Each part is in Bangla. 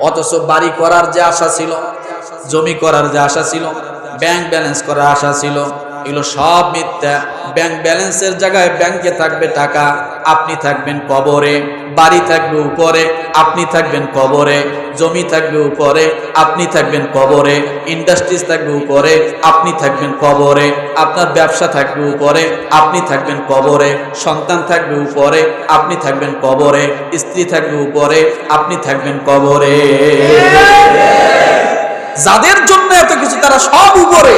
অথচ বাড়ি করার যে আশা ছিল, জমি করার যে আশা ছিল ব্যাংক ব্যালেন্স করার আশা ছিল এগুলো সব মিথ্যা। ব্যাংক ব্যালেন্সের জায়গায় ব্যাংকে থাকবে টাকা, আপনি থাকবেন কবরে, বাড়ি থাকবে উপরে, আপনি থাকবেন কবরে, জমি থাকবে উপরে, আপনি থাকবেন কবরে ইন্ডাস্ট্রিজ থাকবে উপরে, আপনি থাকবেন কবরে, আপনার ব্যবসা থাকবে উপরে, আপনি থাকবেন কবরে, সন্তান থাকবে উপরে, আপনি থাকবেন কবরে, স্ত্রী থাকবে উপরে, আপনি থাকবেন কবরে। যাদের জন্য এত কিছু তারা সব উপরে।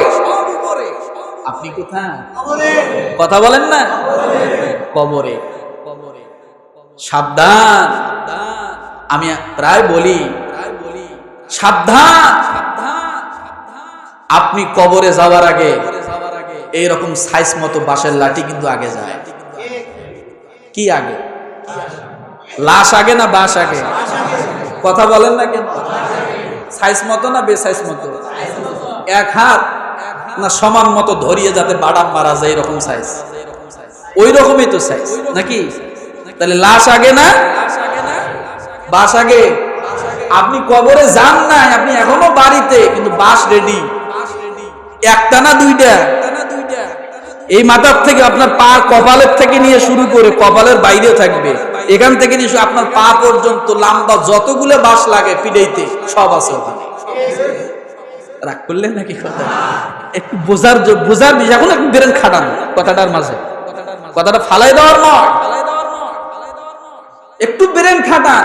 আপনি কোথায়? কথা বলেন না? কবরে। সাবধান। আমি প্রায় বলি সাবধান। আপনি কবরে যাওয়ার আগে এইরকম সাইজ মতো বাঁশের লাঠি কিন্তু আগে যায় কি আগে? লাশ আগে না বাস আগে? কথা বলেন না কেন? সাইজ মতো না বেসাইজ মতো? এক হাত? না সমান মতো ধরিয়ে যাতে বাদাম মারা যায় এরকম সাইজ ওই রকমই তো সাইজ নাকি? তাহলে লাশ আগে না? বাস আগে? আপনি কবরে যান নাই, আপনি এখনও বাড়িতে, কিন্তু বাস রেডি একটা না দুইটা? এই মাথার থেকে আপনার পা কপালের থেকে নিয়ে শুরু করে কপালের বাইরে থাকবে। এখান থেকে নিয়ে আপনার পা পর্যন্ত লম্বা যতগুলো বাস লাগে পিড়েইতে, সব আছে ওখানে। রাগ করলেন নাকি কথা? একটু বোঝার বোঝার বিষয় এখন একটু বেরেন খাটান কথাটার মাঝে। কথাটা ফালাই দেওয়ার নয় একটু বেরেন খাটান।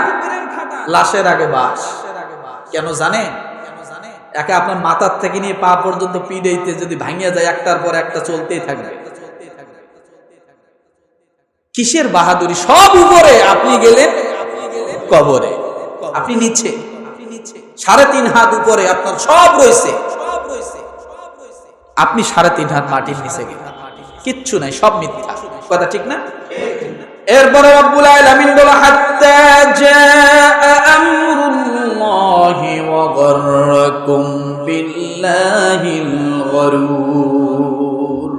লাশের আগে বাস। কেন জানে একে আপনার মাথার থেকে নিয়ে পা পর্যন্ত পিড়েইতে যদি ভাঙিয়া যায়, একটার পর একটা চলতেই থাকবে। কিসের বাহাদুরি? সব উপরে আপনি গেলেন কবরে। আপনি নিচে। সাড়ে তিন হাত উপরে আপনার সব রয়েছে। আপনি সাড়ে তিন হাত মাটির নিচে গেলেন। কিচ্ছু নাই, সব মিথ্যা। কথা ঠিক না? এরপরে রব্বুল আলামিন বলে, হাত্তা জাআ আমরুল্লাহি ওয়া গররাকুম বিল্লাহিল গরুর।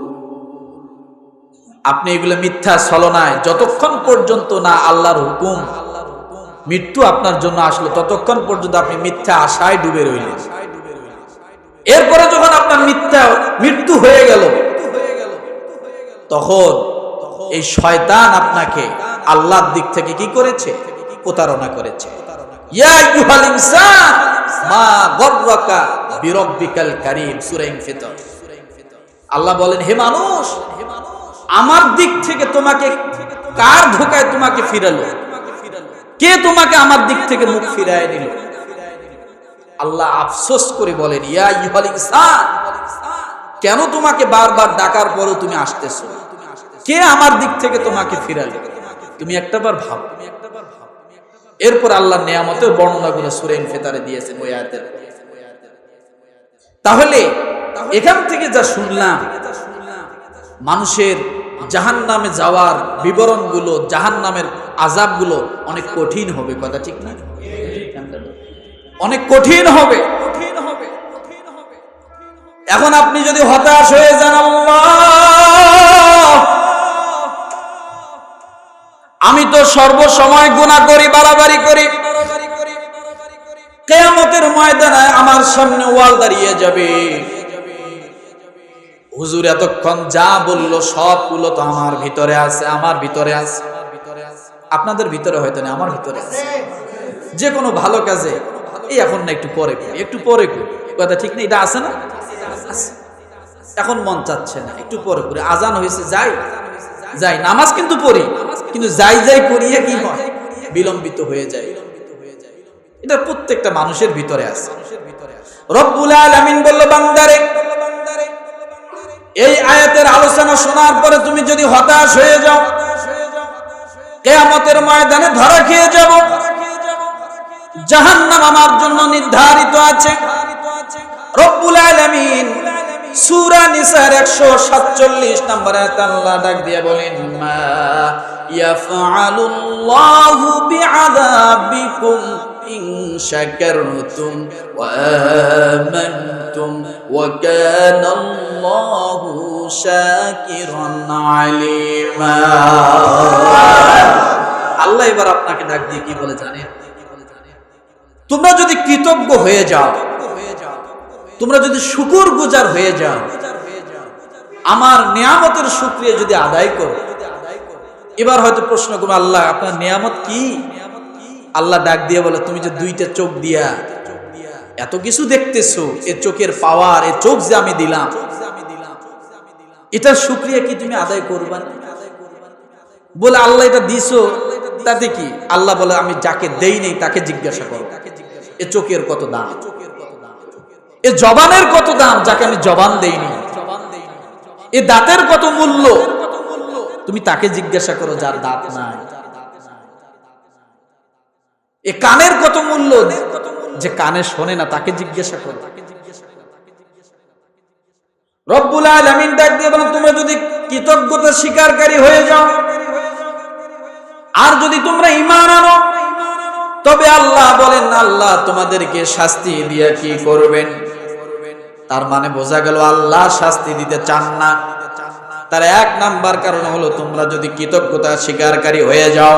আপনি এগুলো মিথ্যা ছলনায় যতক্ষণ পর্যন্ত না আল্লাহর হুকুম মৃত্যু আপনার জন্য আসলো। ততক্ষণ পর্যন্ত আপনি মিথ্যা আশায় ডুবে রইলেন। এরপরে যখন আপনার মিথ্যা, মৃত্যু হয়ে গেল, তখন এই শয়তান আপনাকে আল্লাহর দিক থেকে কি করেছে? প্রতারণা করেছে। আল্লাহ বলেন, হে মানুষ, আমার দিক থেকে তোমাকে কার ধোকায় তোমাকে ফিরালো? কে তোমাকে আমার দিক থেকে মুখ ফিরায় নিল? আল্লাহ আফসোস করে বলেন, ইয়া কেন তোমাকে বারবার ডাকার পরও তুমি আসতেছো? কে আমার দিক থেকে তোমাকে ফিরালো? তুমি একটাবার ভাব। এরপর আল্লাহ নেয়ামতের বর্ণনা করে সুরেন ফেতারে দিয়েছেন ওই তাহলে এখান থেকে যা শুনলাম, মানুষের জাহান নামে যাওয়ার বিবরণগুলো জাহান নামের আজাবগুলো অনেক কঠিন হবে, কথা ঠিক না? অনেক কঠিন হবে। এখন আপনি যদি হতাশ হয়ে যান আমি তো সর্বসময় গুণা করি, বাড়াবাড়ি করি। কেয়ামতের ময়দানে আমার সামনে ওয়াল দাঁড়িয়ে যাবে। হুজুর এতক্ষণ যা বলল সবগুলো তো আমার ভিতরে আছে, আমার ভিতরে আছে। আপনাদের ভিতরে হয়তো না আমার ভিতরে আছে। যে কোনো ভালো কাজে, এই এখন না একটু পরে করি, একটু পরে করি। কথা ঠিক না এটা আছে না? এখন মন চাচ্ছে না, একটু পরে করি। আজান হয়েছে, যাই। যাই, নামাজ কিন্তু পড়ি, কিন্তু যাই যাই করিয়ে কি হয়? বিলম্বিত হয়ে যায় এটা প্রত্যেকটা মানুষের ভিতরে আছে। রব্বুল আলামিন বলল, বান্দারে এই আয়াতের আলোচনা শোনার পরে তুমি যদি হতাশ হয়ে যাও, কেয়ামতের ময়দানে ধরা খেয়ে যাব। জাহান্নাম আমার জন্য নির্ধারিত আছে। রব্বুল নিসার 147 নম্বর আল্লাহ ডাক দিয়ে বলেন, মা বিআযাবিকুম ওয়া আমানতুম ওয়া কানা আল্লাহু শাকিরান আলিমা আল্লাহ এবার আপনাকে ডাক দিয়ে কি বলে জানেন তোমরা যদি কৃতজ্ঞ হয়ে যাও, তোমরা যদি শুকুর গুজার হয়ে যাও, আমার নিয়ামতের শুক্রিয়া যদি আদায় করো, এবার হয়তো প্রশ্ন করো আল্লাহ, আপনার নিয়ামত কি? আল্লাহ ডাক দিয়ে বলে, তুমি যে দুইটা চোখ দিয়া এত কিছু দেখতেছো, এ চোখের পাওয়ার, এ চোখ যে আমি দিলাম, এটার শুক্রিয়া কি তুমি আদায় করবা? বলে, আল্লাহ এটা দিছো, তাতে কি? আল্লাহ বলে, আমি যাকে দেই নেই, তাকে জিজ্ঞাসা করো। এ চোখের কত দাম? এ জবানের কত দাম, যাকে আমি জবান দেইনি এ দাঁতের কত মূল্য? তুমি তাকে জিজ্ঞাসা করো, যার দাঁত নাই। এ কানের কত মূল্য? যে কানে শোনে না, তাকে জিজ্ঞাসা করো। রব্বুল আলামিন ডাক দিয়ে বলেন, তোমরা যদি কৃতজ্ঞতা স্বীকারকারী হয়ে যাও, আর যদি তোমরা ঈমান আনো, তবে আল্লাহ বলেন, আল্লাহ তোমাদেরকে শাস্তি দিয়ে কি করবেন? তার মানে বোঝা গেল, আল্লাহ শাস্তি দিতে চান না। তার এক নাম্বার কারণ হলো, তোমরা যদি কৃতজ্ঞতা স্বীকারকারী হয়ে যাও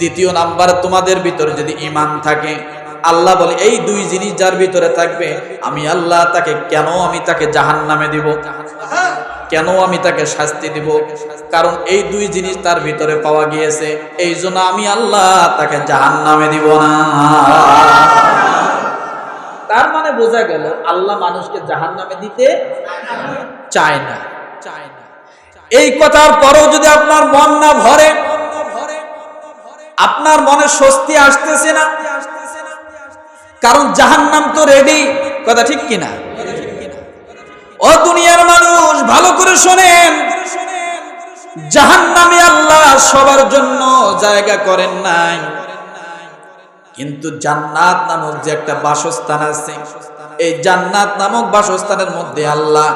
দ্বিতীয় নাম্বার, তোমাদের ভিতরে যদি ইমান থাকে, আল্লাহ বলে, এই দুই জিনিস যার ভিতরে থাকবে, আমি আল্লাহ তাকে কেন আমি তাকে জাহান নামে দিব? কেন আমি তাকে শাস্তি দিব? কারণ এই দুই জিনিস তার ভিতরে পাওয়া গিয়েছে, এই জন্য আমি আল্লাহ তাকে জাহান নামে দিব না। তার মানে বোঝা গেল, আল্লাহ মানুষকে জাহান নামে দিতে চায় না চায় না। এই কথার পরেও যদি আপনার মন না ভরে আপনার মনে স্বস্তি আসতেছে না? কারণ জাহান্নাম তো রেডি কথা ঠিক কিনা? ও দুনিয়ার মানুষ, ভালো করে শোনেন। জাহান্নামে আল্লাহ সবার জন্য জায়গা করেন নাই। কিন্তু জান্নাত নামক যে একটা বাসস্থান আছে, এই জান্নাত নামক বাসস্থানের মধ্যে আল্লাহ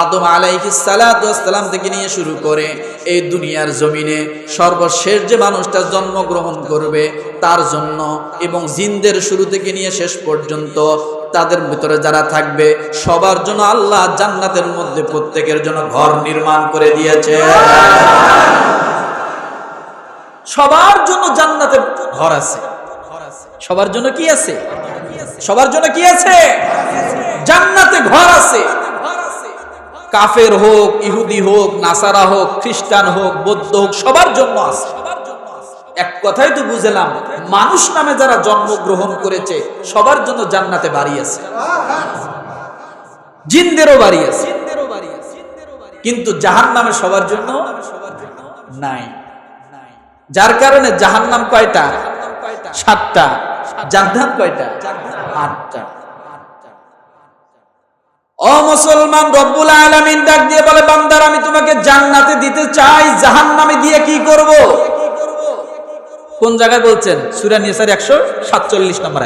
আদম আলাইহিস সালাম থেকে নিয়ে শুরু করে এই দুনিয়ার জমিনে সর্বশেষ যে মানুষটা জন্মগ্রহণ করবে তার জন্য এবং জিনদের শুরু থেকে নিয়ে শেষ পর্যন্ত তাদের ভিতরে যারা থাকবে, সবার জন্য আল্লাহ জান্নাতের মধ্যে প্রত্যেকের জন্য ঘর নির্মাণ করে দিয়েছে। সবার জন্য জান্নাতে ঘর আছে। সবার জন্য কি আছে? সবার জন্য কি আছে? জান্নাতে ঘর আছে। কাফের হোক, ইহুদি হোক, নাসারা হোক, খ্রিস্টান হোক, বৌদ্ধ হোক, সবার জন্য আছে। এক কথাই তো বুঝলাম, মানুষ নামে যারা জন্মগ্রহণ করেছে, সবার জন্য জান্নাতে বাড়ি আছে। জিনদেরও বাড়ি আছে। কিন্তু জাহান নামে সবার জন্য নাই। যার কারণে জাহান নাম কয়টা? সাতটা। জান্নাত কয়টা? আটটা। ও মুসলমান, রব্বুল আলামিন ডাক দিয়ে বলে, বান্দার, আমি তোমাকে জান্নাতে দিতে চাই, জাহান্নামে দিয়ে কি করব? কোন জায়গায় বলছেন? সূরা নিসার 147 নম্বর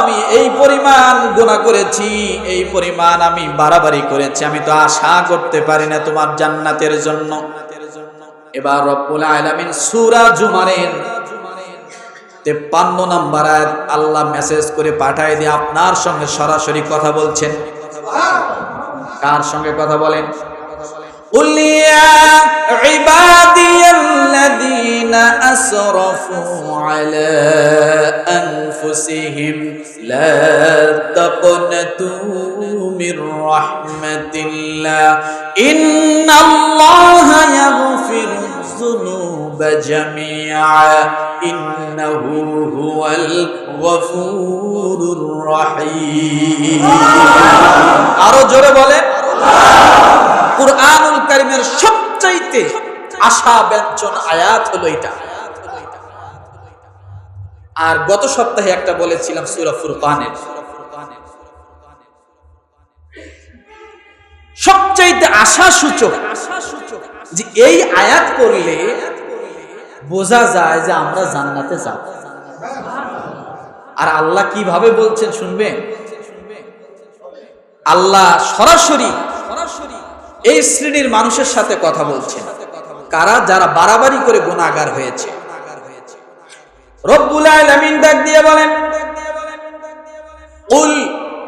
আমি এই করেছি, এই পরিমাণ আমি করেছি, আমি তো করতে পারি না তোমার জান্নাতের জন্য। এবার রব্বুল আলামিন সূরা জুমারের তেপ্পান্ন নাম্বার আয়াত আল্লাহ মেসেজ করে পাঠায় দিয়ে আপনার সঙ্গে সরাসরি কথা বলছেন কার সঙ্গে কথা বলেন قل يا عبادي الذين أسرفوا على أنفسهم لا تقنطوا من رحمة الله إن الله جميعا إنه هو الغفور الرحيم আরো জোরে বলে কুরআনুল কারিমের সবচাইতে আশা ব্যঞ্জন আয়াত হলো এটা আর গত সপ্তাহে একটা বলেছিলাম সূরা ফুরকানের সবচাইতে আশা সূচক যে এই আয়াত করলে বোঝা যায় যে আমরা জান্নাতে যাব। আর আল্লাহ কীভাবে বলছেন শুনবেন আল্লাহ সরাসরি এই শ্রেণির মানুষের সাথে কথা বলছেন। কারা? যারা বাড়াবাড়ি করে গুণাগার হয়েছে। রব্বুল আলামিন ডাক দিয়ে বলেন কুল